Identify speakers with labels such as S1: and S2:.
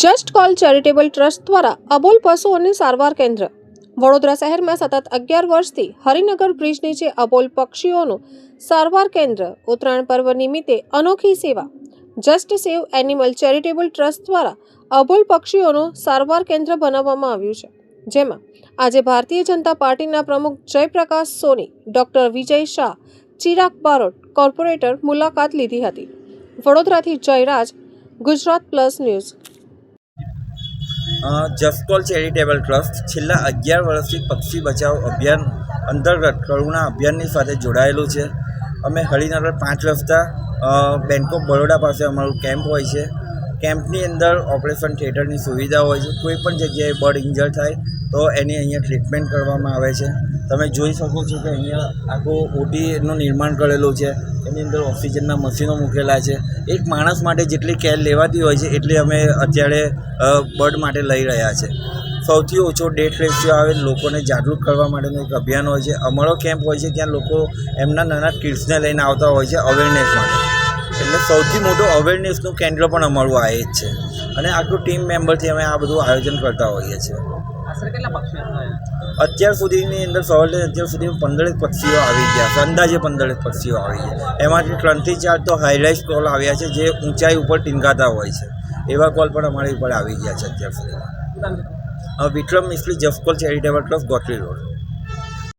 S1: Just call charitable trust દ્વારા અબોલ પશુઓની સારવાર કેન્દ્ર. વડોદરા શહેરમાં સતત અગિયાર વર્ષથી હરિનગર બ્રિજ નીચે અબોલ પક્ષીઓનું સારવાર કેન્દ્ર ઉત્તરાયણ પર્વ નિમિત્તે અનોખી સેવા. Just save animal charitable trust દ્વારા અબોલ પક્ષીઓનું સારવાર કેન્દ્ર બનાવવામાં આવ્યું છે. જેમાં આજે ભારતીય જનતા પાર્ટીના પ્રમુખ જયપ્રકાશ સોની, ડોક્ટર વિજય શાહ, ચિરાગ બારોટ, કોર્પોરેટર મુલાકાત લીધી હતી. વડોદરાથી જયરાજ, ગુજરાત પ્લસ ન્યૂઝ.
S2: જસકોલ ચેરિટેબલ ટ્રસ્ટ છેલ્લા અગિયાર વર્ષથી પક્ષી બચાવ અભિયાન અંતર્ગત કરુણા અભિયાનની સાથે જોડાયેલું છે. અમે હરિનગર પાંચ રસ્તા બેંક ઓફ બરોડા પાસે અમારું કેમ્પ હોય છે. કેમ્પની અંદર ઓપરેશન થિયેટરની સુવિધા હોય છે. કોઈ પણ જગ્યાએ બર્ડ ઇન્જર થાય તો એની અહીંયા ટ્રીટમેન્ટ કરવામાં આવે છે. તમે જોઈ શકો છો કે અહીંયા આખું ઓટીનું નિર્માણ કરેલું છે. એની અંદર ઓક્સિજનના મશીનો મૂકેલા છે. એક માણસ માટે જેટલી કેર લેવાતી હોય છે, એટલી અમે અત્યારે બર્ડ માટે લઈ રહ્યા છે. સૌથી ઓછો ડેથ રેશિયો આવે લોકોને જાગૃત કરવા માટેનું એક અભિયાન હોય છે. અમારો કેમ્પ હોય છે, ત્યાં લોકો એમના નાના કિડ્સને લઈને આવતા હોય છે, અવેરનેસ માટે. એટલે સૌથી મોટું અવેરનેસનું કેન્દ્ર પણ અમારું આ જ છે. અને આખું ટીમ મેમ્બરથી અમે આ બધું આયોજન કરતા હોઈએ છીએ? અત્યાર સુધીની અંદર સવારે અત્યાર સુધી પંદરેક પક્ષીઓ આવી ગયા છે. અંદાજે પંદરેક પક્ષીઓ આવી ગયા. એમાંથી ત્રણથી ચાર તો હાઈલાઇટ કોલ આવ્યા છે જે ઊંચાઈ ઉપર ટીંગાતા હોય છે. એવા કોલ પણ અમારી ઉપર આવી ગયા છે અત્યાર સુધીમાં? અ, વિક્રમ મિસ્ત્રી જફકોલ ચેરિટેબલ ટ્રસ્ટ ગોત્રી રોડ.